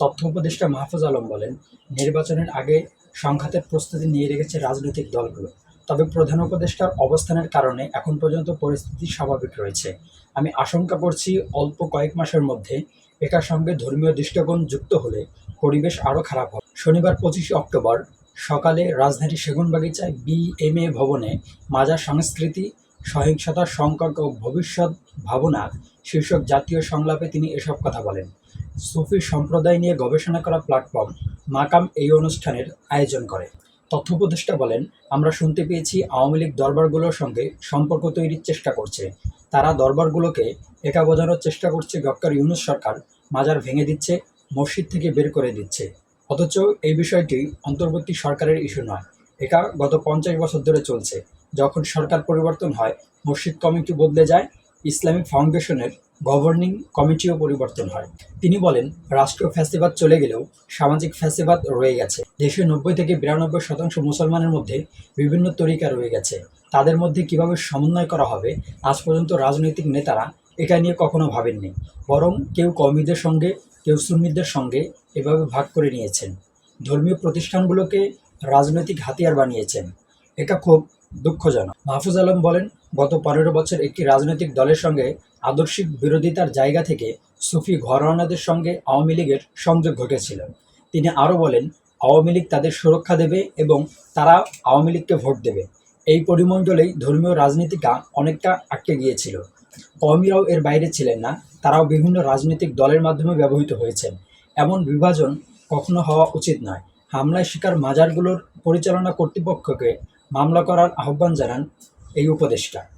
তথ্য উপদেষ্টা মাহফুজ আলম বলেন, নির্বাচনের আগে সংঘাতের প্রস্তুতি নিয়ে রেখেছে রাজনৈতিক দলগুলো। তবে প্রধান উপদেষ্টার অবস্থানের কারণে এখন পর্যন্ত পরিস্থিতি স্বাভাবিক রয়েছে। আমি আশঙ্কা করছি অল্প কয়েক মাসের মধ্যে এটার সঙ্গে ধর্মীয় দৃষ্টিকোণ যুক্ত হলে পরিবেশ আরও খারাপ হবে। শনিবার পঁচিশে অক্টোবর সকালে রাজধানী সেগুনবাগিচায় বিএমএ ভবনে মাজার সংস্কৃতি সহিংসতা, সংকট ও ভবিষ্যৎ ভাবনা শীর্ষক জাতীয় সংলাপে তিনি এসব কথা বলেন। সুফি সম্প্রদায় নিয়ে গবেষণা করা প্ল্যাটফর্ম মাকাম এই অনুষ্ঠানের আয়োজন করে। তথ্য উপদেষ্টা বলেন, আমরা শুনতে পেয়েছি আওয়ামী লীগ দরবারগুলোর সঙ্গে সম্পর্ক তৈরির চেষ্টা করছে। তারা দরবারগুলোকে একা বোঝানোর চেষ্টা করছে ডক্টর ইউনুস সরকার। মাজার ভেঙে দিচ্ছে, মসজিদ থেকে বের করে দিচ্ছে। অথচ এই বিষয়টি অন্তর্বর্তী সরকারের ইস্যু নয়। এটা গত পঞ্চাশ বছর ধরে চলছে। যখন সরকার পরিবর্তন হয়, মসজিদ কমিটি বদলে যায়, ইসলামিক ফাউন্ডেশনের গভর্নিং কমিটিও পরিবর্তন হয়। তিনি বলেন রাষ্ট্রীয় ফ্যাসিবাদ চলে গেলেও সামাজিক ফ্যাসিবাদ রয়ে গেছে। দেশে নব্বই থেকে বিরানব্বই শতাংশ মুসলমানের মধ্যে বিভিন্ন তরিকা রয়ে গেছে। তাদের মধ্যে কীভাবে সমন্বয় করা হবে, আজ পর্যন্ত রাজনৈতিক নেতারা এটা নিয়ে কখনো ভাবেননি। বরং কেউ কর্মীদের সঙ্গে, কেউ সুন্নিদের সঙ্গে এভাবে ভাগ করে নিয়েছেন। ধর্মীয় প্রতিষ্ঠানগুলোকে রাজনৈতিক হাতিয়ার বানিয়েছেন। এটা খুব দুঃখজনক। মাহফুজ আলম বলেন, গত পনেরো বছর একটি রাজনৈতিক দলের সঙ্গে আদর্শিক বিরোধিতার জায়গা থেকে সুফি ঘরোয়ানাদের সঙ্গে আওয়ামী লীগের সংযোগ ঘটেছিল। তিনি আরও বলেন, আওয়ামী লীগ তাদের সুরক্ষা দেবে এবং তারা আওয়ামী লীগকে ভোট দেবে। এই পরিমণ্ডলেই ধর্মীয় রাজনীতিকা অনেকটা আটকে গিয়েছিল। কওমিরাও এর বাইরে ছিলেন না, তারাও বিভিন্ন রাজনৈতিক দলের মাধ্যমে ব্যবহৃত হয়েছেন। এমন বিভাজন কখনো হওয়া উচিত নয়। হামলায় শিকার মাজারগুলোর পরিচালনা কর্তৃপক্ষকে মামলা করার আহ্বান জানান এই উপদেষ্টা।